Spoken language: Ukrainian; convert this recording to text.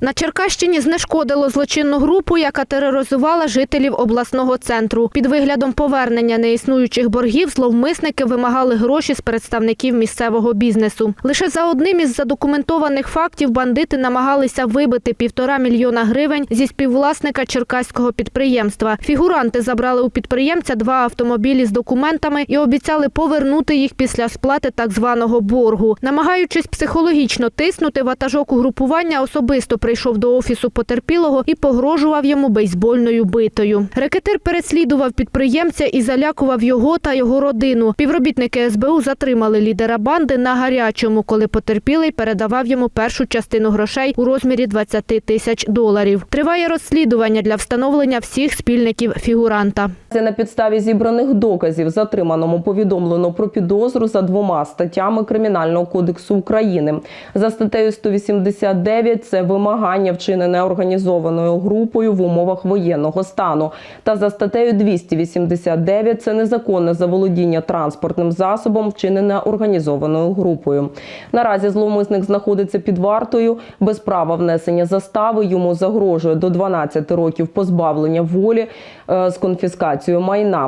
На Черкащині знешкодило злочинну групу, яка тероризувала жителів обласного центру. Під виглядом повернення неіснуючих боргів зловмисники вимагали гроші з представників місцевого бізнесу. Лише за одним із задокументованих фактів бандити намагалися вибити півтора мільйона гривень зі співвласника черкаського підприємства. Фігуранти забрали у підприємця два автомобілі з документами і обіцяли повернути їх після сплати так званого боргу. Намагаючись психологічно тиснути, ватажок угрупування особисто прийшов до офісу потерпілого і погрожував йому бейсбольною битою. Рекетир переслідував підприємця і залякував його та його родину. Співробітники СБУ затримали лідера банди на гарячому, коли потерпілий передавав йому першу частину грошей у розмірі 20 тисяч доларів. Триває розслідування для встановлення всіх спільників фігуранта. Це на підставі зібраних доказів затриманому повідомлено про підозру за двома статтями Кримінального кодексу України. За статтею 189 – це вимагання вчинене організованою групою в умовах воєнного стану. Та за статтею 289 – це незаконне заволодіння транспортним засобом, вчинене організованою групою. Наразі зловмисник знаходиться під вартою без права внесення застави. Йому загрожує до 12 років позбавлення волі е, з конфіскацією майна.